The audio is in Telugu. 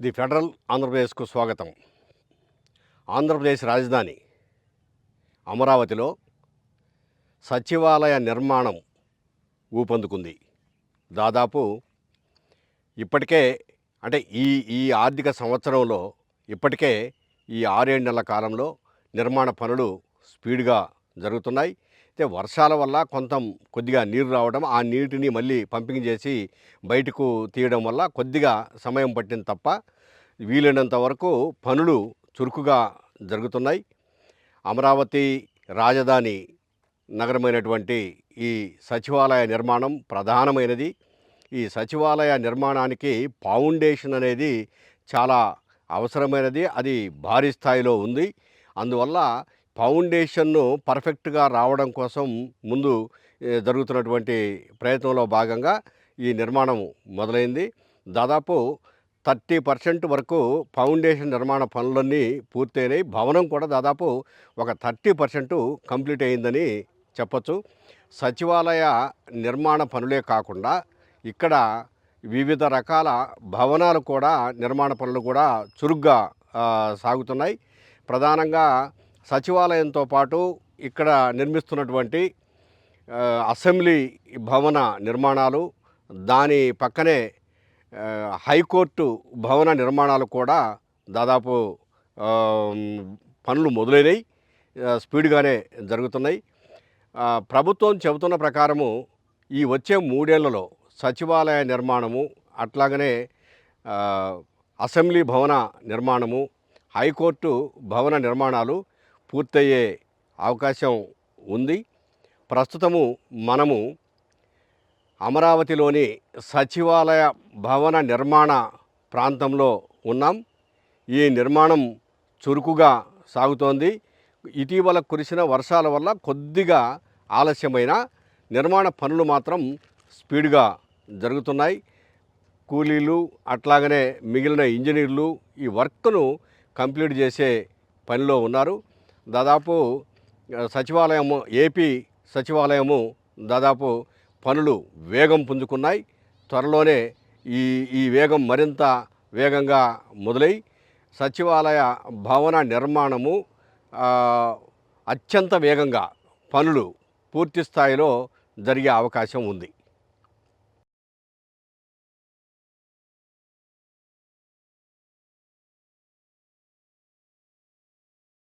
ది ఫెడరల్ ఆంధ్రప్రదేశ్కు స్వాగతం. ఆంధ్రప్రదేశ్ రాజధాని అమరావతిలో సచివాలయ నిర్మాణం ఊపందుకుంది. దాదాపు ఇప్పటికే అంటే ఈ ఈ ఆర్థిక సంవత్సరంలో ఇప్పటికే ఈ ఆరేడు నెలల కాలంలో నిర్మాణ పనులు స్పీడ్గా జరుగుతున్నాయి. అయితే వర్షాల వల్ల కొంత కొద్దిగా నీరు రావడం ఆ నీటిని మళ్ళీ పంపింగ్ చేసి బయటకు తీయడం వల్ల కొద్దిగా సమయం పట్టింది తప్ప వీలైనంత వరకు పనులు చురుకుగా జరుగుతున్నాయి. అమరావతి రాజధాని నగరమైనటువంటి ఈ సచివాలయ నిర్మాణం ప్రధానమైనది. ఈ సచివాలయ నిర్మాణానికి ఫౌండేషన్ అనేది చాలా అవసరమైనది. అది భారీ స్థాయిలో ఉంది. అందువల్ల ఫౌండేషన్ను పర్ఫెక్ట్గా రావడం కోసం ముందు జరుగుతున్నటువంటి ప్రయత్నంలో భాగంగా ఈ నిర్మాణం మొదలైంది. దాదాపు థర్టీ పర్సెంట్ వరకు ఫౌండేషన్ నిర్మాణ పనులన్నీ పూర్తయినాయి. భవనం కూడా దాదాపు ఒక థర్టీ పర్సెంట్ కంప్లీట్ అయిందని చెప్పచ్చు. సచివాలయ నిర్మాణ పనులే కాకుండా ఇక్కడ వివిధ రకాల భవనాలు కూడా నిర్మాణ పనులు కూడా చురుగ్గా సాగుతున్నాయి. ప్రధానంగా సచివాలయంతో పాటు ఇక్కడ నిర్మిస్తున్నటువంటి అసెంబ్లీ భవన నిర్మాణాలు దాని పక్కనే హైకోర్టు భవన నిర్మాణాలు కూడా దాదాపు పనులు మొదలైనవి స్పీడ్గానే జరుగుతున్నాయి. ప్రభుత్వం చెబుతున్న ప్రకారము ఈ వచ్చే మూడేళ్ళలో సచివాలయ నిర్మాణము అట్లాగనే అసెంబ్లీ భవన నిర్మాణము హైకోర్టు భవన నిర్మాణాలు పూర్తయ్యే అవకాశం ఉంది. ప్రస్తుతము మనము అమరావతిలోని సచివాలయ భవన నిర్మాణ ప్రాంతంలో ఉన్నాం. ఈ నిర్మాణం చురుకుగా సాగుతోంది. ఇటీవల కురిసిన వర్షాల వల్ల కొద్దిగా ఆలస్యమైన నిర్మాణ పనులు మాత్రం స్పీడ్గా జరుగుతున్నాయి. కూలీలు అట్లాగనే మిగిలిన ఇంజనీర్లు ఈ వర్క్ను కంప్లీట్ చేసే పనిలో ఉన్నారు. దాదాపు సచివాలయము ఏపీ సచివాలయము దాదాపు పనులు వేగం పుంజుకున్నాయి. త్వరలోనే ఈ ఈ వేగం మరింత వేగంగా మొదలై సచివాలయ భవన నిర్మాణము అత్యంత వేగంగా పనులు పూర్తి స్థాయిలో జరిగే అవకాశం ఉంది.